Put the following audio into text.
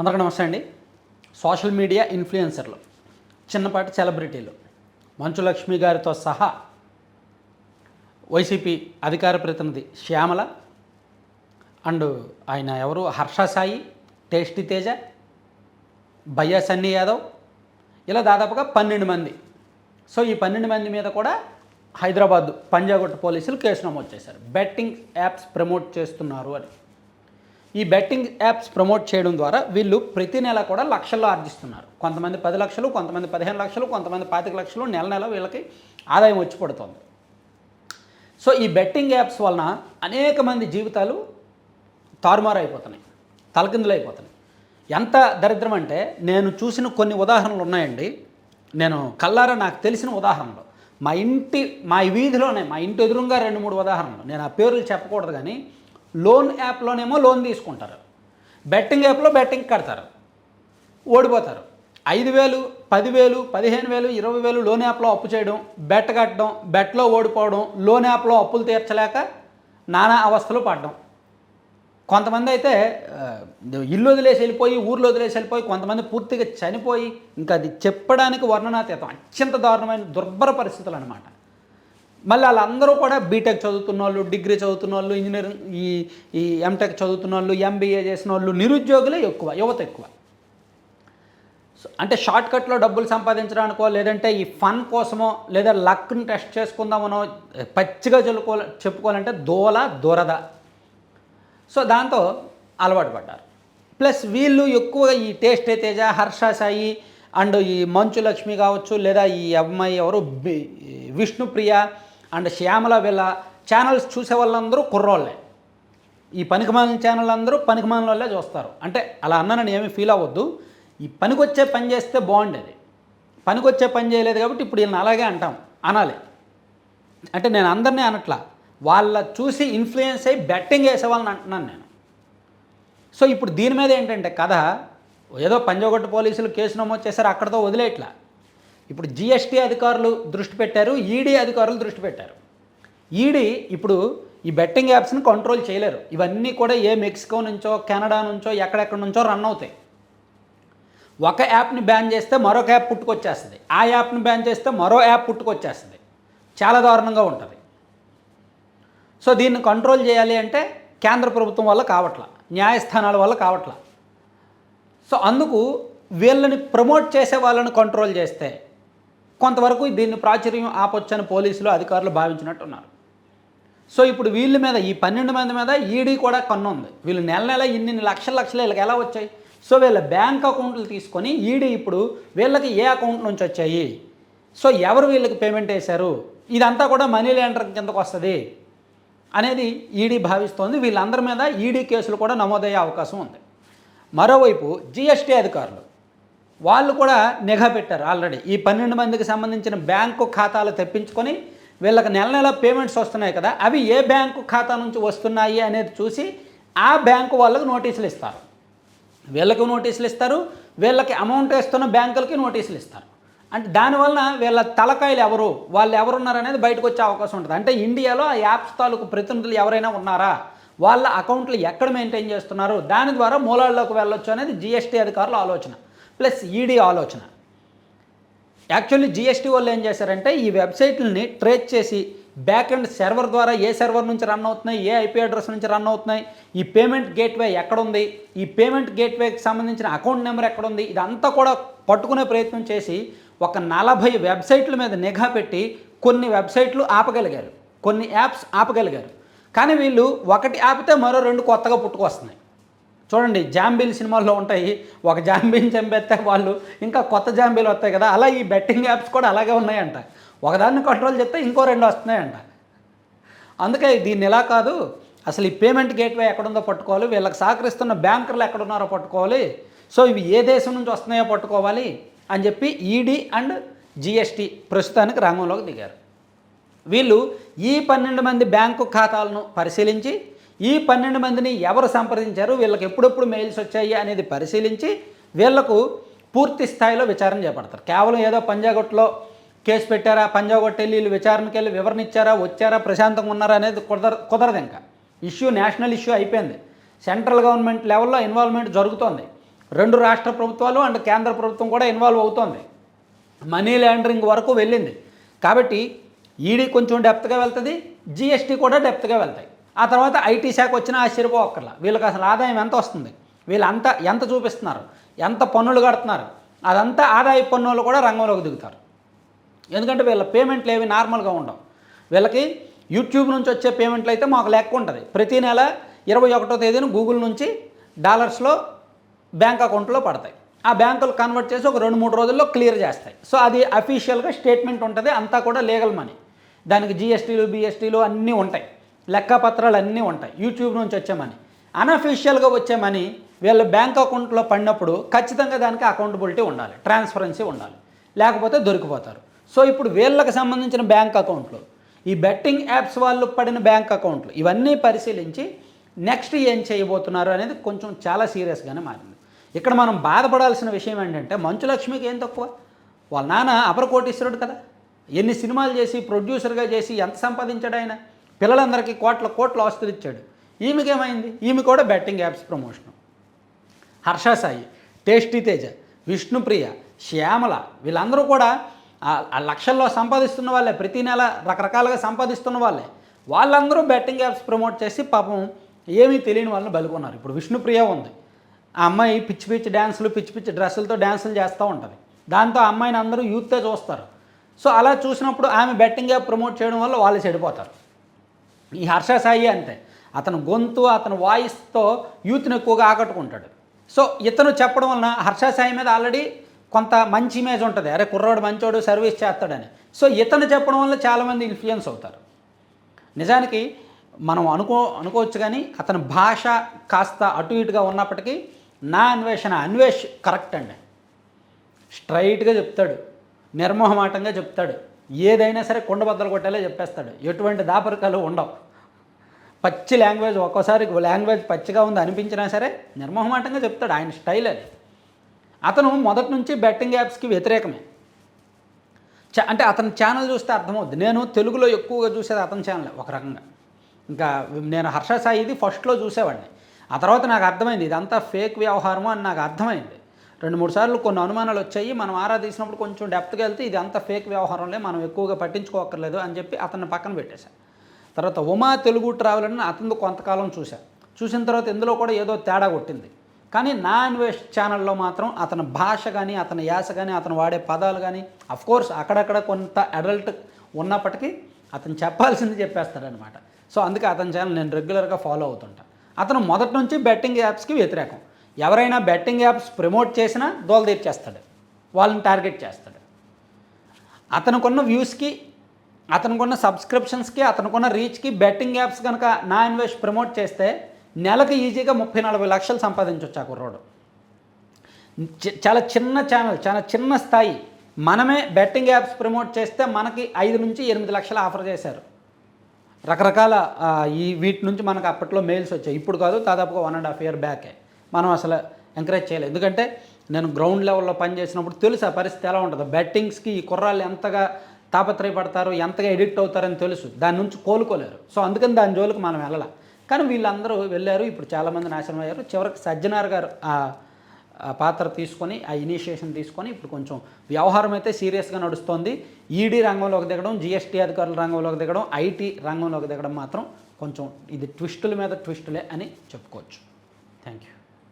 అందరికీ నమస్తే అండి. సోషల్ మీడియా ఇన్ఫ్లుయెన్సర్లు చిన్నపాటి సెలబ్రిటీలు మంచు లక్ష్మి గారితో సహా వైసీపీ అధికార ప్రతినిధి శ్యామల అండ్ ఆయన ఎవరు? హర్ష సాయి టేస్టీ తేజ భయ్యా సన్నీ యాదవ్. ఇలా దాదాపుగా పన్నెండు మంది. సో ఈ పన్నెండు మంది మీద కూడా హైదరాబాద్ పంజాగుట్ట పోలీసులు కేసు నమోదు చేశారు. బెట్టింగ్ యాప్స్ ప్రమోట్ చేస్తున్నారు అని. ఈ బెట్టింగ్ యాప్స్ ప్రమోట్ చేయడం ద్వారా వీళ్ళు ప్రతి నెల కూడా లక్షల్లో ఆర్జిస్తున్నారు. కొంతమంది పది లక్షలు కొంతమంది పదిహేను లక్షలు కొంతమంది పాతిక లక్షలు నెల నెల వీళ్ళకి ఆదాయం వచ్చి పడుతుంది. సో ఈ బెట్టింగ్ యాప్స్ వలన అనేక మంది జీవితాలు తారుమారు అయిపోతున్నాయి తలకిందులు అయిపోతున్నాయి ఎంత దరిద్రం అంటే నేను చూసిన కొన్ని ఉదాహరణలు ఉన్నాయండి. నేను కల్లారా నాకు తెలిసిన ఉదాహరణలు. మా ఇంటి మా వీధిలోనే మా ఇంటి ఎదురుగా రెండు మూడు ఉదాహరణలు. నేను ఆ పేర్లు చెప్పకూడదు కానీ లోన్ యాప్లోనేమో లోన్ తీసుకుంటారు. బెట్టింగ్ యాప్లో బెట్టింగ్ కడతారు. ఓడిపోతారు. ఐదు వేలు పదివేలు పదిహేను వేలు ఇరవై వేలు లోన్ యాప్లో అప్పు చేయడం బెట్ కట్టడం బెట్లో ఓడిపోవడం లోన్ యాప్లో అప్పులు తీర్చలేక నానా అవస్థలు పడడం. కొంతమంది అయితే ఇల్లు వదిలేసి వెళ్ళిపోయి ఊర్లో వదిలేసి వెళ్ళిపోయి కొంతమంది పూర్తిగా చనిపోయి ఇంకా అది చెప్పడానికి వర్ణనాతీతం. అత్యంత దారుణమైన దుర్భర పరిస్థితులు అనమాట మళ్ళీ వాళ్ళందరూ కూడా బీటెక్ చదువుతున్న వాళ్ళు డిగ్రీ చదువుతున్న వాళ్ళు ఇంజనీరింగ్ ఈ ఈ ఎంటెక్ చదువుతున్న వాళ్ళు ఎంబీఏ చేసిన వాళ్ళు నిరుద్యోగులే ఎక్కువ యువత ఎక్కువ. సో అంటే షార్ట్ కట్లో డబ్బులు సంపాదించడానికో లేదంటే ఈ ఫన్ కోసమో లేదా లక్ని టెస్ట్ చేసుకుందామనో పచ్చిగా చెప్పుకో చెప్పుకోవాలంటే దోల దొరద. సో దాంతో అలవాటు పడ్డారు. ప్లస్ వీళ్ళు ఎక్కువగా ఈ టేస్ట్ తేజ హర్ష సాయి అండ్ ఈ మంచు లక్ష్మి కావచ్చు లేదా ఈ అమ్మాయి ఎవరు విష్ణుప్రియ అండ్ శ్యామల వీళ్ళ ఛానల్స్ చూసే వాళ్ళందరూ కుర్రోళ్ళే. ఈ పనికిమాలిన ఛానల్ అందరూ పనికిమాలిన వాళ్ళే చూస్తారు. అంటే అలా అన్నానని ఏమీ ఫీల్ అవ్వద్దు. ఈ పనికొచ్చే పని చేస్తే బాగుండేది. పనికొచ్చే పని చేయలేదు కాబట్టి ఇప్పుడు వీళ్ళని అలాగే అంటాం. అనాలి. అంటే నేను అందరినీ అనట్లా. వాళ్ళ చూసి ఇన్ఫ్లుయెన్స్ అయ్యి బెట్టింగ్ వేసేవాళ్ళని అంటున్నాను నేను. సో ఇప్పుడు దీని మీద ఏంటంటే కథ ఏదో పంజాగొట్టు పోలీసులు కేసు నమోదు చేశారు అక్కడతో వదిలేట్లా ఇప్పుడు జిఎస్టీ అధికారులు దృష్టి పెట్టారు ఈడీ అధికారులు దృష్టి పెట్టారు. ఈడీ ఇప్పుడు ఈ బెట్టింగ్ యాప్స్ని కంట్రోల్ చేయలేరు. ఇవన్నీ కూడా ఏ మెక్సికో నుంచో కెనడా నుంచో ఎక్కడెక్కడి నుంచో రన్ అవుతాయి. ఒక యాప్ని బ్యాన్ చేస్తే మరొక యాప్ పుట్టుకొచ్చేస్తుంది. ఆ యాప్ని బ్యాన్ చేస్తే మరో యాప్ పుట్టుకొచ్చేస్తుంది. చాలా దారుణంగా ఉంటుంది. సో దీన్ని కంట్రోల్ చేయాలి అంటే కేంద్ర ప్రభుత్వం వల్ల కావట్ల. న్యాయస్థానాల వల్ల కావట్ల. సో అందుకు వీళ్ళని ప్రమోట్ చేసే వాళ్ళని కంట్రోల్ చేస్తే కొంతవరకు దీన్ని ప్రాచుర్యం ఆపొచ్చని పోలీసులు అధికారులు భావించినట్టు ఉన్నారు సో ఇప్పుడు వీళ్ళ మీద ఈ పన్నెండు మంది మీద ఈడీ కూడా కన్ను ఉంది వీళ్ళు నెల నెల ఇన్ని లక్షల లక్షలు వీళ్ళకి ఎలా వచ్చాయి? సో వీళ్ళ బ్యాంక్ అకౌంట్లు తీసుకొని ఈడీ ఇప్పుడు వీళ్ళకి ఏ అకౌంట్ నుంచి వచ్చాయి? సో ఎవరు వీళ్ళకి పేమెంట్ వేశారు ఇదంతా కూడా మనీ ల్యాండర్ కిందకు వస్తుంది అనేది ఈడీ భావిస్తోంది. వీళ్ళందరి మీద ఈడీ కేసులు కూడా నమోదయ్యే అవకాశం ఉంది. మరోవైపు జిఎస్టీ అధికారులు వాళ్ళు కూడా నిఘా పెట్టారు ఆల్రెడీ. ఈ పన్నెండు మందికి సంబంధించిన బ్యాంకు ఖాతాలు తెప్పించుకొని వీళ్ళకి నెల నెల పేమెంట్స్ వస్తున్నాయి కదా అవి ఏ బ్యాంకు ఖాతా నుంచి వస్తున్నాయి అనేది చూసి ఆ బ్యాంకు వాళ్ళకి నోటీసులు ఇస్తారు. వీళ్ళకి నోటీసులు ఇస్తారు వీళ్ళకి అమౌంట్ వేస్తున్న బ్యాంకులకి నోటీసులు ఇస్తారు. అంటే దానివలన వీళ్ళ తలకాయలు ఎవరు వాళ్ళు ఎవరున్నారు అనేది బయటకు వచ్చే అవకాశం ఉంటుంది. అంటే ఇండియాలో ఆ యాప్స్ తాలూకు ప్రతినిధులు ఎవరైనా ఉన్నారా వాళ్ళ అకౌంట్లు ఎక్కడ మెయింటైన్ చేస్తున్నారు దాని ద్వారా మూలాల్లోకి వెళ్ళొచ్చు అనేది జిఎస్టీ అధికారుల ఆలోచన. ప్లస్ ఈడీ ఆలోచన. యాక్చువల్లీ జిఎస్టీ వాళ్ళు ఏం చేశారంటే ఈ వెబ్సైట్లని ట్రేస్ చేసి బ్యాక్ అండ్ సర్వర్ ద్వారా ఏ సర్వర్ నుంచి రన్ అవుతున్నాయి ఏ ఐపీ అడ్రస్ నుంచి రన్ అవుతున్నాయి ఈ పేమెంట్ గేట్వే ఎక్కడుంది ఈ పేమెంట్ గేట్వేకి సంబంధించిన అకౌంట్ నెంబర్ ఎక్కడుంది ఇదంతా కూడా పట్టుకునే ప్రయత్నం చేసి ఒక నలభై వెబ్సైట్ల మీద నిఘా పెట్టి కొన్ని వెబ్సైట్లు ఆపగలిగారు. కొన్ని యాప్స్ ఆపగలిగారు. కానీ వీళ్ళు ఒకటి ఆపితే మరో రెండు కొత్తగా పుట్టుకొస్తున్నాయి. చూడండి జాంబీలు సినిమాల్లో ఉంటాయి. ఒక జాంబీని చంపేస్తే వాళ్ళు ఇంకా కొత్త జాంబీలు వస్తాయి కదా అలా ఈ బెట్టింగ్ యాప్స్ కూడా అలాగే ఉన్నాయంట. ఒకదాన్ని కంట్రోల్ చేస్తే ఇంకో రెండు వస్తున్నాయంట. అందుకే దీన్ని ఎలా కాదు అసలు ఈ పేమెంట్ గేట్వే ఎక్కడుందో పట్టుకోవాలి వీళ్ళకి సహకరిస్తున్న బ్యాంకర్లు ఎక్కడున్నారో పట్టుకోవాలి. సో ఇవి ఏ దేశం నుంచి వస్తున్నాయో పట్టుకోవాలి అని చెప్పి ఈడీ అండ్ జిఎస్టీ ప్రస్తుతానికి రంగంలోకి దిగారు. వీళ్ళు ఈ పన్నెండు మంది బ్యాంకు ఖాతాలను పరిశీలించి ఈ పన్నెండు మందిని ఎవరు సంప్రదించారు? వీళ్ళకి ఎప్పుడెప్పుడు మెయిల్స్ వచ్చాయి అనేది పరిశీలించి వీళ్ళకు పూర్తి స్థాయిలో విచారణ చేపడతారు. కేవలం ఏదో పంజాగొట్టులో కేసు పెట్టారా? పంజాగుట్ వెళ్ళి వీళ్ళు విచారణకి వెళ్ళి వివరణ ఇచ్చారా? వచ్చారా? ప్రశాంతంగా ఉన్నారా అనేది కుదర కుదరదు ఇంకా. ఇష్యూ నేషనల్ ఇష్యూ అయిపోయింది. సెంట్రల్ గవర్నమెంట్ లెవెల్లో ఇన్వాల్వ్మెంట్ జరుగుతోంది. రెండు రాష్ట్ర ప్రభుత్వాలు అండ్ కేంద్ర ప్రభుత్వం కూడా ఇన్వాల్వ్ అవుతోంది. మనీ లాండరింగ్ వరకు వెళ్ళింది. కాబట్టి ఈడీ కొంచెం డెప్త్గా వెళ్తుంది జిఎస్టీ కూడా డెప్త్గా వెళ్తాయి. ఆ తర్వాత ఐటీ శాఖ వచ్చినా ఆశ్చర్యపోక్కర్లా. వీళ్ళకి అసలు ఆదాయం ఎంత వస్తుంది? వీళ్ళంతా ఎంత చూపిస్తున్నారు? ఎంత పన్నులు కడుతున్నారు? అదంతా ఆదాయ పన్నులు కూడా రంగంలోకి దిగుతారు. ఎందుకంటే వీళ్ళ పేమెంట్లు ఏవి నార్మల్గా ఉండవు. వీళ్ళకి యూట్యూబ్ నుంచి వచ్చే పేమెంట్లు అయితే మాకు లెక్క ఉంటుంది. ప్రతి నెల ఇరవై ఒకటో తేదీన గూగుల్ నుంచి డాలర్స్లో బ్యాంక్ అకౌంట్లో పడతాయి. ఆ బ్యాంకులు కన్వర్ట్ చేసి ఒక రెండు మూడు రోజుల్లో క్లియర్ చేస్తాయి. సో అది అఫీషియల్గా స్టేట్మెంట్ ఉంటుంది. అంతా కూడా లీగల్ మనీ. దానికి జిఎస్టీలు బిఎస్టీలు అన్నీ ఉంటాయి. లెక్కపత్రాలు అన్నీ ఉంటాయి. యూట్యూబ్ నుంచి వచ్చే మనీ అన్అఫీషియల్గా వచ్చే మనీ వీళ్ళ బ్యాంక్ అకౌంట్లో పడినప్పుడు ఖచ్చితంగా దానికి అకౌంటబిలిటీ ఉండాలి. ట్రాన్స్పరెన్సీ ఉండాలి. లేకపోతే దొరికిపోతారు. సో ఇప్పుడు వీళ్ళకి సంబంధించిన బ్యాంక్ అకౌంట్లు ఈ బెట్టింగ్ యాప్స్ వాళ్ళు పడిన బ్యాంక్ అకౌంట్లు ఇవన్నీ పరిశీలించి నెక్స్ట్ ఏం చేయబోతున్నారు అనేది కొంచెం చాలా సీరియస్గానే మారింది. ఇక్కడ మనం బాధపడాల్సిన విషయం ఏంటంటే మంచులక్ష్మికి ఏం తక్కువ? వాళ్ళ నాన్న అపర కోటీశ్వరుడు కదా. ఎన్ని సినిమాలు చేసి ప్రొడ్యూసర్గా చేసి ఎంత సంపాదించాడు ఆయన? పిల్లలందరికీ కోట్ల కోట్ల ఆస్తులు ఇచ్చాడు. ఈమెకేమైంది? ఈమె కూడా betting apps promotion. Harsha Sai Tasty Teja Vishnupriya Shyamala వీళ్ళందరూ కూడా లక్షల్లో సంపాదిస్తున్న వాళ్ళే. ప్రతి నెల రకరకాలుగా సంపాదిస్తున్న వాళ్ళే. వాళ్ళందరూ బెట్టింగ్ యాప్స్ ప్రమోట్ చేసి పాపం ఏమీ తెలియని వాళ్ళని బలుకున్నారు. ఇప్పుడు విష్ణుప్రియ ఉంది. ఆ అమ్మాయి పిచ్చి పిచ్చి డ్యాన్సులు పిచ్చి పిచ్చి డ్రెస్సులతో డ్యాన్సులు చేస్తూ ఉంటుంది. దాంతో అమ్మాయిని అందరూ యూత్తే చూస్తారు. సో అలా చూసినప్పుడు ఆమె బెట్టింగ్ యాప్ ప్రమోట్ చేయడం వల్ల వాళ్ళు చెడిపోతారు. ఈ హర్ష సాయి అంతే. అతను గొంతు అతని వాయిస్తో యూత్ని ఎక్కువగా ఆకట్టుకుంటాడు. సో ఇతను చెప్పడం వలన హర్ష సాయి మీద ఆల్రెడీ కొంత మంచి ఇమేజ్ ఉంటుంది. అరే కుర్రోడు మంచోడు సర్వీస్ చేస్తాడని. సో ఇతను చెప్పడం వల్ల చాలామంది ఇన్ఫ్లుయెన్స్ అవుతారు. నిజానికి మనం అనుకో అనుకోవచ్చు కానీ అతని భాష కాస్త అటు ఇటుగా ఉన్నప్పటికీ నా అన్వేషణ అన్వేష్ కరెక్ట్ అండి. స్ట్రైట్గా చెప్తాడు. నిర్మోహమాటంగా చెప్తాడు. ఏదైనా సరే కుండ బద్దలు కొట్టేలా చెప్పేస్తాడు. ఎటువంటి దాపరికాలు ఉండవు. పచ్చి లాంగ్వేజ్ ఒక్కోసారి లాంగ్వేజ్ పచ్చిగా ఉంది అనిపించినా సరే నిర్మోహమాటంగా చెప్తాడు ఆయన స్టైల్ అది. అతను మొదటి నుంచి బెట్టింగ్ యాప్స్కి వ్యతిరేకమే. చా అంటే అతని ఛానల్ చూస్తే అర్థమవుద్ది. నేను తెలుగులో ఎక్కువగా చూసేది అతని ఛానల్ ఒక రకంగా. ఇంకా నేను హర్ష సాయిది ఫస్ట్లో చూసేవాడిని. ఆ తర్వాత నాకు అర్థమైంది ఇదంతా ఫేక్ వ్యవహారము అని నాకు అర్థమైంది. రెండు మూడు సార్లు కొన్ని అనుమానాలు వచ్చాయి. మనం ఆరా తీసినప్పుడు కొంచెం డెప్త్గా వెళ్తే ఇది అంత ఫేక్ వ్యవహారంలే మనం ఎక్కువగా పట్టించుకోకర్లేదు అని చెప్పి అతన్ని పక్కన పెట్టేశాను తర్వాత ఉమా తెలుగు ట్రావెల్ అని అతను కొంతకాలం చూశా చూసిన తర్వాత ఇందులో కూడా ఏదో తేడా కొట్టింది. కానీ నా అన్వేష్ ఛానల్లో మాత్రం అతని భాష కానీ అతని యాస కానీ అతను వాడే పదాలు కానీ అఫ్కోర్స్ అక్కడక్కడ కొంత అడల్ట్ ఉన్నప్పటికీ అతను చెప్పాల్సింది చెప్పేస్తాడనమాట సో అందుకే అతని ఛానల్ నేను రెగ్యులర్గా ఫాలో అవుతుంటా. అతను మొదటి నుంచి బెట్టింగ్ యాప్స్కి వ్యతిరేకం. ఎవరైనా బెట్టింగ్ యాప్స్ ప్రమోట్ చేసినా దోల తీర్చేస్తాడు. వాళ్ళని టార్గెట్ చేస్తాడు. అతనుకున్న వ్యూస్కి అతనుకున్న సబ్స్క్రిప్షన్స్కి అతనుకున్న రీచ్కి బెట్టింగ్ యాప్స్ కనుక నా ఇన్వెస్ట్ ప్రమోట్ చేస్తే నెలకు ఈజీగా ముప్పై నలభై లక్షలు సంపాదించవచ్చు ఆ కుర్రోడు. చాలా చిన్న ఛానల్ చాలా చిన్న స్థాయి. మనమే బెట్టింగ్ యాప్స్ ప్రమోట్ చేస్తే మనకి ఐదు నుంచి ఎనిమిది లక్షలు ఆఫర్ చేశారు. రకరకాల ఈ వీటి నుంచి మనకు అప్పట్లో మెయిల్స్ వచ్చాయి. ఇప్పుడు కాదు దాదాపుగా వన్ అండ్ హాఫ్ ఇయర్ బ్యాకే. మనం అసలు ఎంకరేజ్ చేయలేదు. ఎందుకంటే నేను గ్రౌండ్ లెవెల్లో పనిచేసినప్పుడు తెలుసు ఆ పరిస్థితి ఎలా ఉంటుందో. బెట్టింగ్స్కి ఈ కుర్రాళ్ళు ఎంతగా తాపత్రయపడతారు ఎంతగా ఎడిక్ట్ అవుతారని తెలుసు. దాని నుంచి కోలుకోలేరు. సో అందుకని దాని జోలికి మనం వెళ్ళాలి. కానీ వీళ్ళందరూ వెళ్ళారు. ఇప్పుడు చాలామంది నాశనం అయ్యారు. చివరికి సజ్జనార్ గారు ఆ పాత్ర తీసుకొని ఆ ఇనిషియేషన్ తీసుకొని ఇప్పుడు కొంచెం వ్యవహారం అయితే సీరియస్గా నడుస్తోంది. ఈడీ రంగంలోకి దిగడం జిఎస్టీ అధికారుల రంగంలోకి దిగడం ఐటీ రంగంలోకి దిగడం మాత్రం కొంచెం ఇది ట్విస్టుల మీద ట్విస్టులే అని చెప్పుకోవచ్చు. Thank you